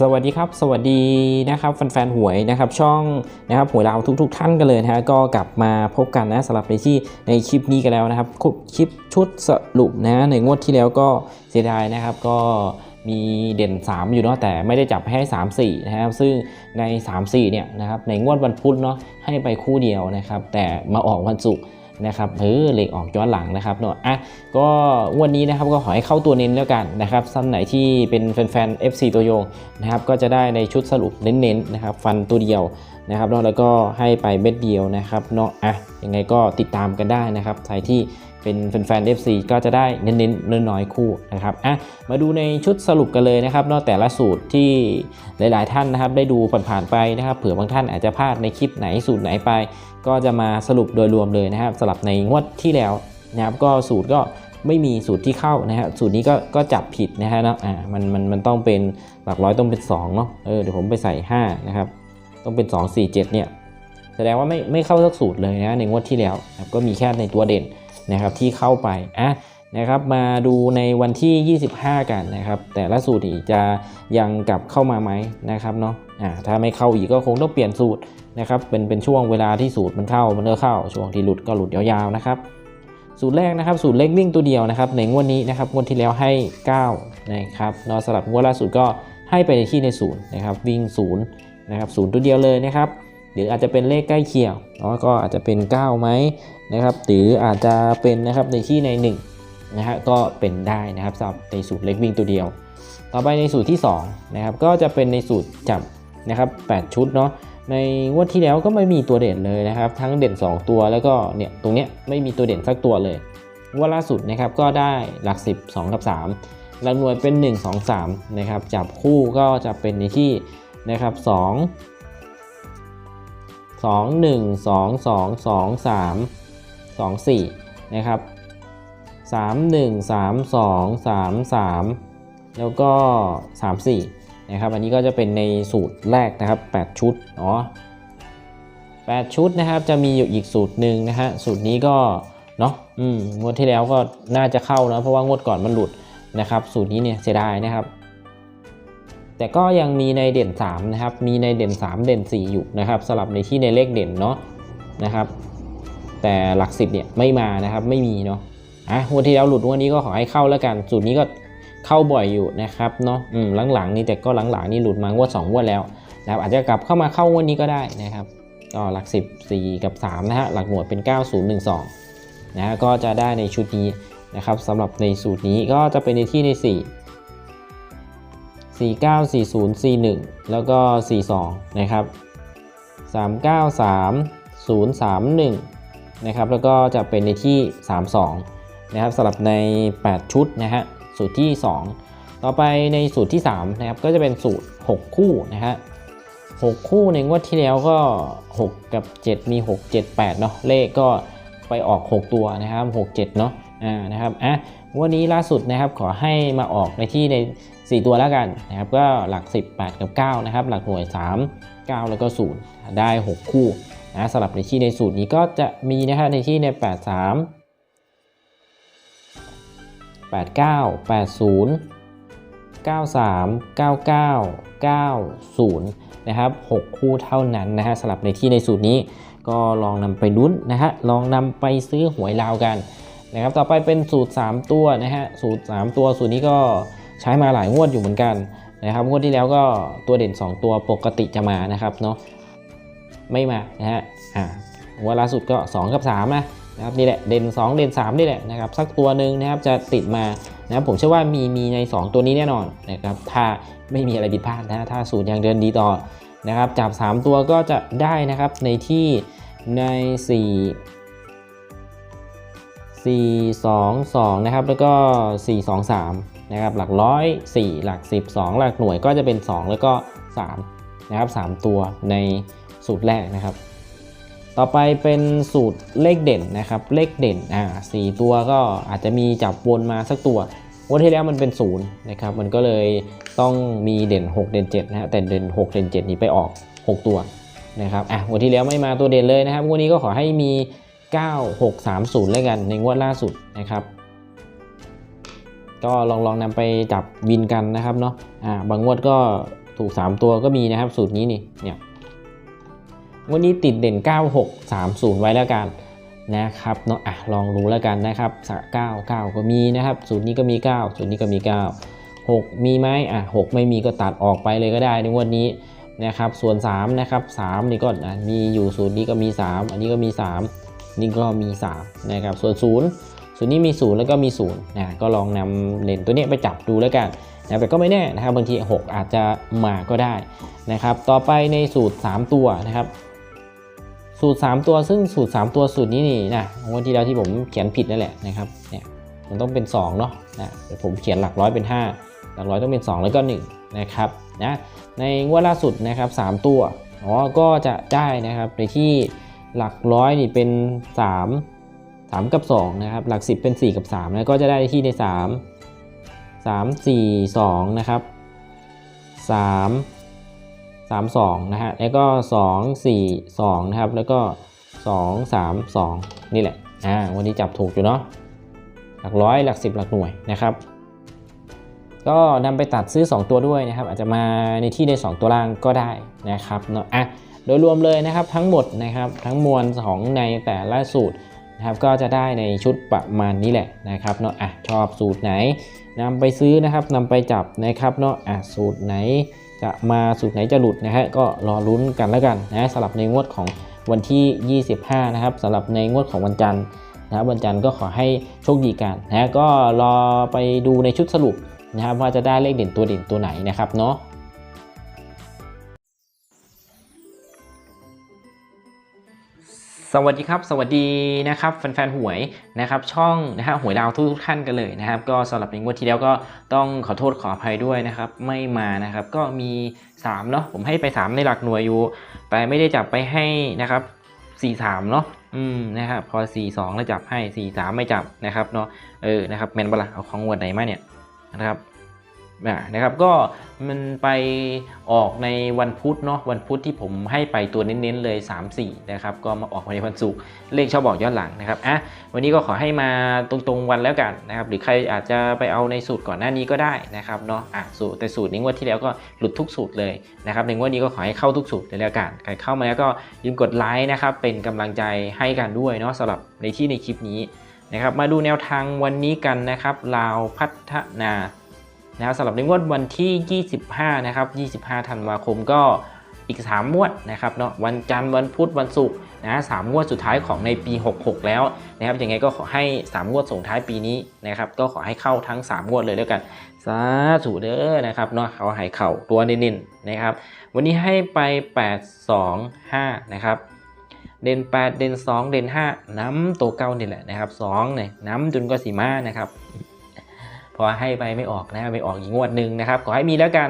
สวัสดีครับ สวัสดีนะครับแฟนๆหวยนะครับช่องนะครับหวยลาทุกๆท่านกันเลยนะฮะก็กลับมาพบกันนะสำหรับในที่ในคลิปนี้กันแล้วนะครับคลิปชุดสรุปนะฮะในงวดที่แล้วก็เสียดายนะครับก็มีเด่น 3 อยู่เนาะแต่ไม่ได้จับให้ 3 4 นะครับ ซึ่งใน 3 4 เนี่ยนะครับในงวดวันพุธเนาะให้ไปคู่เดียวนะครับ แต่มาออกวันศุกร์ นะครับเออเหล็กออกย้อนหลังนะครับเนาะอะก็วันนี้นะครับก็ขอให้เข้าตัวเน้นแล้วกันนะครับท่านไหนที่เป็นแฟนๆ FC ตัวยงนะครับก็จะได้ในชุดสรุปเน้นๆนะครับฟันตัวเดียวนะครับแล้วก็ให้ไปเม็ดเดียวนะครับเนาะอะยังไงก็ติดตามกันได้นะครับใครที่เป็นแฟนๆ FC ก็จะได้เน้นๆน้อยๆคู่นะครับอะมาดูในชุดสรุปกันเลยนะครับนาะแต่ละสูตรที่หลายๆท่านนะครับได้ดูผ่านๆไปนะครับ เผื่อบางท่านอาจจะพลาดในคลิปไหนสูตรไหนไป ก็จะมาสรุปโดยรวมเลยนะครับสำหรับในงวดที่แล้วนะครับก็สูตรก็ไม่มีสูตรที่เข้านะฮะสูตรนี้ก็ก็จับผิดนะฮะเนาะอ่ามันมันมันต้องเป็นหลักร้อยต้องเป็น2เนาะเออเดี๋ยวผมไปใส่5นะครับต้องเป็น 2 4 7เนี่ยแสดงว่าไม่ไม่เข้าสักสูตรเลยนะในงวดที่แล้วนะก็มีแค่ในตัวเด่นนะครับที่เข้าไปอะนะครับมาดูในวันที่ 25 กันนะครับ แต่ละสูตรอีกจะยังกลับเข้ามาไหมนะครับเนาะ อ่าถ้าไม่เข้าอีกก็คงต้องเปลี่ยนสูตรนะครับเป็นเป็นช่วงเวลาที่สูตรมันเข้ามันเลิกเข้า ช่วงที่หลุดก็หลุดยาวๆนะครับสูตรแรกนะครับสูตรเล็กวิ่งตัวเดียวนะครับในงวดนี้นะครับงวดที่แล้วให้9นะครับนอสลับงวดล่าสุดก็ให้ไปในที่ในศูนย์นะครับวิ่งศูนย์นะครับศูนย์ตัวเดียวเลยนะครับหรืออาจจะเป็นเลขใกล้เคียงเนาะก็อาจจะเป็น9ไหมนะครับหรืออาจจะเป็นนะครับในที่ใน1นะฮะก็เป็นได้นะครับสำหรับในสูตรเล็กวิ่งตัวเดียว ต่อไปในสูตรที่2นะครับก็จะเป็นในสูตรจับ นะครับ8ชุดเนาะในงวดที่แล้วก็ไม่มีตัวเด่นเลยนะครับ ทั้งเด่น 2 ตัวแล้วก็เนี่ยตรงเนี้ยไม่มีตัวเด่นสักตัวเลยงวดล่าสุดนะครับก็ได้หลัก 10 2 กับ 3 หลักหน่วยเป็น 1 2 3นะครับจับคู่ก็จะเป็นในที่นะครับ 2 2 1 2 2 2 3 2 4นะครับ3 1 3 2 3 3 แล้วก็ 3 4 นะครับ อันนี้ก็จะเป็นในสูตรแรกนะครับ 8 ชุดเนาะ8ชุดนะครับ จะมีอยู่อีกสูตรหนึ่งนะฮะ สูตรนี้ก็เนาะอืมงวดที่แล้วก็น่าจะเข้านะเพราะว่างวดก่อนมันหลุดนะครับ สูตรนี้เนี่ยเสียดายนะครับ แต่ก็ยังมีในเด่น3นะครับ มีในเด่น 3 เด่น 4 อยู่นะครับสลับในที่ในเลขเด่นเนาะนะครับ แต่หลัก10เนี่ยไม่มานะครับไม่มีเนาะอะงวดที่แล้วหลุดงวดนี้ก็ขอให้เข้าแล้วกัน สูตรนี้ก็ เข้าบ่อยอยู่นะครับเนาะอืมหลังๆนี่แต่ก็หลังๆนี่หลุดมางวด2งวดแล้วนะครับอาจจะกลับเข้ามาเข้างวดนี้ก็ได้นะครับ ก็หลัก 10 4 กับ3นะฮะหลักหน่วยเป็น 9012นะฮะก็จะได้ในชุดนี้นะครับสำหรับในสูตรนี้ก็จะเป็นในที่ใน 4 49 40 41 แล้วก็ 42 นะครับ 393 031 นะครับ แล้วก็จะเป็นในที่ 32 นะครับสำหรับใน 8 ชุดนะฮะ สูตรที่ 2 ต่อไปในสูตรที่3นะครับก็จะเป็นสูตร 6 คู่นะฮะ6คู่ในงวดที่แล้วก็ 6 กับ 7 มี 6 7 8เนาะเลขก็ไปออก 6 ตัวนะครับ 6 7เนาะอ่านะครับอะวันนี้ล่าสุดนะครับขอให้มาออกในที่ใน 4 ตัวแล้วกันนะครับก็หลัก 10 8 กับ 9 นะครับ หลักหน่วย 3 9 แล้วก็ 0 ได้ 6 คู่นะสำหรับในที่ในสูตรนี้ก็จะมีนะครับในที่ใน 8 3 89 80 93 99 90 นะครับ 6 คู่เท่านั้นนะฮะสลับในที่ในสูตรนี้ก็ลองนำไปลุ้นนะฮะลองนำไปซื้อหวยลาวกันนะครับต่อไปเป็นสูตร 3 ตัวนะฮะสูตร 3 ตัวสูตรนี้ก็ใช้มาหลายงวดอยู่เหมือนกันนะครับงวดที่แล้วก็ตัวเด่น 2 ตัวปกติจะมานะครับเนาะไม่มานะฮะอ่างวดล่าสุดก็ 2 กับ3นะ นะครับนี่แหละเด่น 2 เด่น3นี่แหละนะครับสักตัวหนึ่งนะครับจะติดมานะครับผมเชื่อว่ามีมีใน 2 ตัวนี้แน่นอนนะครับถ้าไม่มีอะไรผิดพลาดนะถ้าสูตรยังเดินดีต่อนะครับจับ 3 ตัวก็จะได้นะครับในที่ใน 4 4 2 2 นะครับ แล้วก็ 4 2 3 นะครับ หลักร้อย 4 หลัก 12 หลักหน่วยก็จะเป็น 2 แล้วก็ 3 นะครับ 3 ตัวในสูตรแรกนะครับ ต่อไปเป็นสูตรเลขเด่นนะครับ เลขเด่นอ่าสี่ตัวก็อาจจะมีจับวนมาสักตัววันที่แล้วมันเป็นศูนย์นะครับ มันก็เลยต้องมีเด่น 6 เด่น7นะฮะแต่เด่น 6 เด่น 7 นี้ไปออก 6 ตัวนะครับอะวันที่แล้วไม่มาตัวเด่นเลยนะครับวันนี้ก็ขอให้มี 9 6 3 0 แล้วกันในงวดล่าสุดนะครับ ก็ลองลองนำไปจับวินกันนะครับเนาะอ่าบางงวดก็ถูก 3 ตัวก็มีนะครับ สูตรนี้นี่เนี่ย วันนี้ติดเด่น 9630 ไว้แล้วกันนะครับเนาะอะลองดูแล้วกันนะครับ9 9ก็มีนะครับสูตรนี้ก็มี9สูตรนี้ก็มี 9 6 มีไหมอะ6ไม่มีก็ตัดออกไปเลยก็ได้ในวดนี้นะครับส่วน3นะครับ3นี่ก็มีอยู่สูตรนี้ก็มี 3 อันนี้ก็มี 3 นี่ก็มี3นะครับส่วน0ส่วนนี้มี 0 แล้วก็มี0นะก็ลองนำเลนตัวนี้ไปจับดูแล้วกันนะแต่ก็ไม่แน่นะครับบางที 6 อาจจะมาก็ได้นะครับต่อไปในสูตร 3 ตัวนะครับ สูตร 3 ตัวซึ่งสูตร 3 ตัวสูตรนี้นี่นะวันที่แล้วที่ผมเขียนผิดนั่นแหละนะครับเนี่ยมันต้องเป็น2เนาะนะเดี๋ยวผมเขียนหลักร้อยเป็น 5 หลักร้อยต้องเป็น 2 แล้วก็1นะครับนะในงวดล่าสุดนะครับ3ตัวอ๋อก็จะได้นะครับในที่หลักร้อยนี่เป็น 3 3 กับ2นะครับหลัก 10 เป็น 4 กับ3นะก็จะได้ที่ใน 3 3 4 2นะครับ3 3 2นะฮะแล้วก็ 2 4 2นะครับแล้วก็ 2 3 2 นี่แหละอ่าวันนี้จับถูกอยู่เนาะหลักร้อยหลัก 10 หลักหน่วยนะครับ ก็นำไปตัดซื้อ 2 ตัวด้วยนะครับ อาจจะมาในที่ใน 2 ตัวล่างก็ได้นะครับเนาะอะโดยรวมเลยนะครับทั้งหมดนะครับทั้งมวลของในแต่ละสูตรนะครับก็จะได้ในชุดประมาณนี้แหละนะครับเนาะอะชอบสูตรไหนนำไปซื้อนะครับนำไปจับนะครับเนาะอะสูตรไหน จะมาสูตรไหนจะหลุดนะฮะก็รอลุ้นกันแล้วกันนะสำหรับในงวดของวันที่ 25 นะครับสำหรับในงวดของวันจันทร์นะครับวันจันทร์ก็ขอให้โชคดีกันนะก็รอไปดูในชุดสรุปนะครับว่าจะได้เลขเด่นตัวเด่นตัวไหนนะครับเนาะ สวัสดีครับ สวัสดีนะครับแฟนๆหวยนะครับช่องนะฮะหวยดาวทุกท่านกันเลยนะครับ ก็สำหรับในงวดที่แล้วก็ต้องขอโทษขออภัยด้วยนะครับ ไม่มานะครับก็มี3เนาะผมให้ไป 3 ในหลักหน่วยอยู่แต่ไม่ได้จับไปให้นะครับ4 3เนาะอืมนะครับพอ 4 2 แล้วจับให้ 4 3 ไม่จับนะครับเนาะเออนะครับแมนบลาเอาของงวดไหนมาเนี่ยนะครับ นะครับก็มันไปออกในวันพุธเนาะวันพุธที่ผมให้ไปตัวเน้นๆเลย 3 4นะครับก็มาออกในวันศุกร์เลขชอบบอกย้อนหลังนะครับอะวันนี้ก็ขอให้มาตรงๆวันแล้วกันนะครับหรือใครอาจจะไปเอาในสูตรก่อนหน้านี้ก็ได้นะครับเนาะอะสูตรแต่สูตรนี้งวดที่แล้วก็หลุดทุกสูตรเลยนะครับในงวดนี้ก็ขอให้เข้าทุกสูตรเลยแล้วกันใครเข้ามาแล้วก็ยืมกดไลค์นะครับเป็นกำลังใจให้กันด้วยเนาะสำหรับในที่ในคลิปนี้นะครับมาดูแนวทางวันนี้กันนะครับลาวพัฒนา นะครับสำหรับในงวดวันที่ 25 นะครับ 25 ธันวาคมก็อีก 3 งวดนะครับเนาะวันจันทร์วันพุธวันศุกร์นะสามงวดสุดท้ายของในปี 66 แล้วนะครับยังไงก็ขอให้ 3 งวดส่งท้ายปีนี้นะครับก็ขอให้เข้าทั้ง 3 งวดเลยแล้วกันสาธุเด้อนะครับเนาะเขาให้เข่าตัวเน้นๆนะครับ วันนี้ให้ไป 8 2 5 นะครับเด่น8 เด่น 2 เด่น 5 น้ำตัวเก้านี่แหละนะครับ2เนี่ยน้ำจนก็สีมานะครับ พอให้ไปไม่ออกนะไม่ออกอีกงวดหนึ่งนะครับขอให้มีแล้วกัน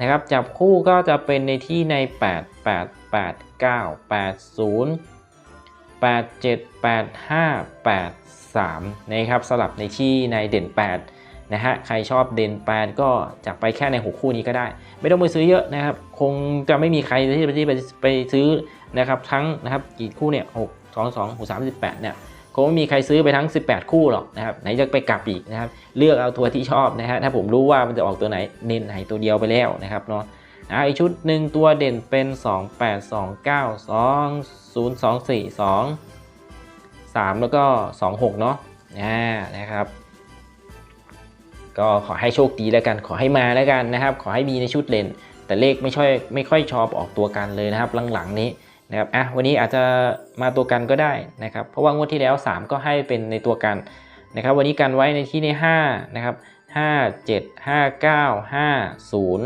นะครับจับคู่ก็จะเป็นในที่ใน 8 8 8 9 8 0 8 7 8 5 8 3นะครับสลับในที่ในเด่น 8 นะฮะใครชอบเด่น 8 ก็จับไปแค่ใน 6 คู่นี้ก็ได้ ไม่ต้องไปซื้อเยอะนะครับ คงจะไม่มีใครที่ไปไปซื้อนะครับทั้งนะครับกี่คู่เนี่ย6 2 2 6 3 8เนี่ย คงไม่มีใครซื้อไปทั้ง 18 คู่หรอกนะครับไหนจะไปกลับอีกนะครับเลือกเอาตัวที่ชอบนะฮะถ้าผมรู้ว่ามันจะออกตัวไหนเน้นไหนตัวเดียวไปแล้วนะครับเนาะอ่าอีกชุดหนึ่งตัวเด่นเป็น 2 8 2 9 2 0 2 4 2 3 แล้วก็ 2 6 เนาะนะครับ ก็ขอให้โชคดีแล้วกันขอให้มาแล้วกันนะครับ ขอให้มีในชุดเลนแต่เลขไม่ค่อยไม่ค่อยชอบออกตัวกันเลยนะครับหลังๆนี้ นะครับอะวันนี้อาจจะมาตัวกันก็ได้นะครับ เพราะว่างวดที่แล้ว 3 ก็ให้เป็นในตัวกันนะครับ วันนี้กันไว้ในที่ใน5นะครับ5 7 5 9 5 0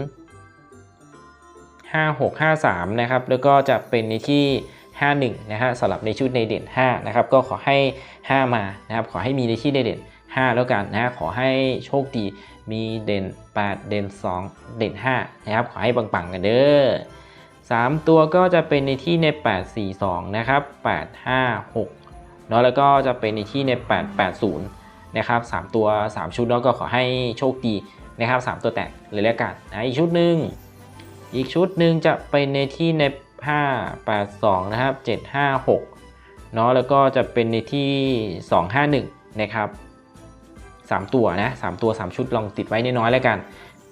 5 6 5 3นะครับแล้วก็จะเป็นในที่ 51 นะฮะสำหรับในชุดในเด่น 5 นะครับ ก็ขอให้ 5 มานะครับ ขอให้มีในที่ในเด่น 5 แล้วกันนะขอให้โชคดีมีเด่น 8 เด่น 2 เด่น 5 นะครับ ขอให้ปังๆกันเด้อ 3 ตัวก็จะเป็นในที่ใน 842 นะครับ 856 เนาะแล้วก็จะเป็นในที่ใน 880 นะครับ 3 ตัว 3 ชุดเนาะก็ขอให้โชคดีนะครับ 3 ตัวแตกเลยแล้วกันนะอีกชุดหนึ่งอีกชุดหนึ่งจะเป็นในที่ใน 582 นะครับ 756 เนาะแล้วก็จะเป็นในที่ 251 นะครับ 3 ตัวนะ 3 ตัว 3 ชุดลองติดไว้น้อยๆแล้วกัน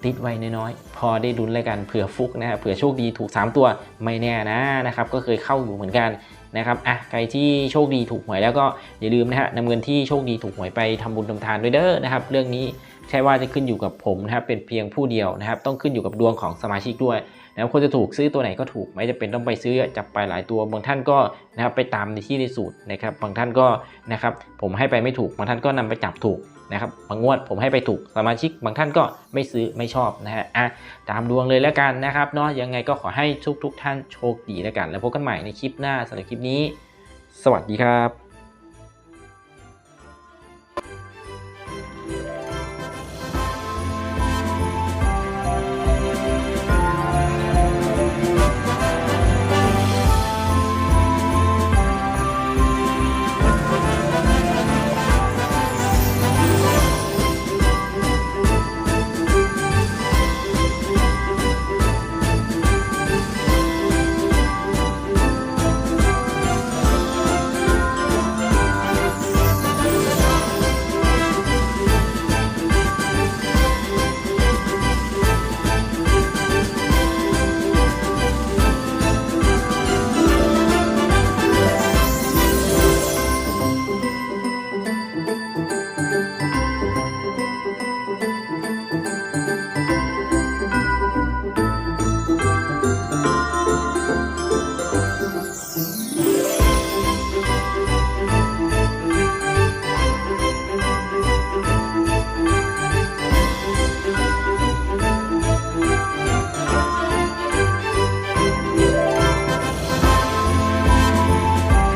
ติดไว้น้อยๆ พอได้ดุนแล้วกันเผื่อฟุกนะฮะเผื่อโชคดีถูก 3 ตัวไม่แน่นะนะครับก็เคยเข้าอยู่เหมือนกันนะครับอะใครที่โชคดีถูกหวยแล้วก็อย่าลืมนะฮะนำเงินที่โชคดีถูกหวยไปทำบุญทำทานด้วยเด้อนะครับเรื่องนี้ใช่ว่าจะขึ้นอยู่กับผมนะครับเป็นเพียงผู้เดียวนะครับต้องขึ้นอยู่กับดวงของสมาชิกด้วย นะครับคนจะถูกซื้อตัวไหนก็ถูก ไม่จะเป็นต้องไปซื้อจับไปหลายตัว บางท่านก็นะครับไปตามในที่ในสูตรนะครับ บางท่านก็นะครับผมให้ไปไม่ถูก บางท่านก็นำไปจับถูกนะครับบางงวดผมให้ไปถูกสมาชิก บางท่านก็ไม่ซื้อไม่ชอบนะฮะอะตามดวงเลยแล้วกันนะครับเนาะยังไงก็ขอให้ทุกทุกท่านโชคดีแล้วกัน แล้วพบกันใหม่ในคลิปหน้าสำหรับคลิปนี้ สวัสดีครับ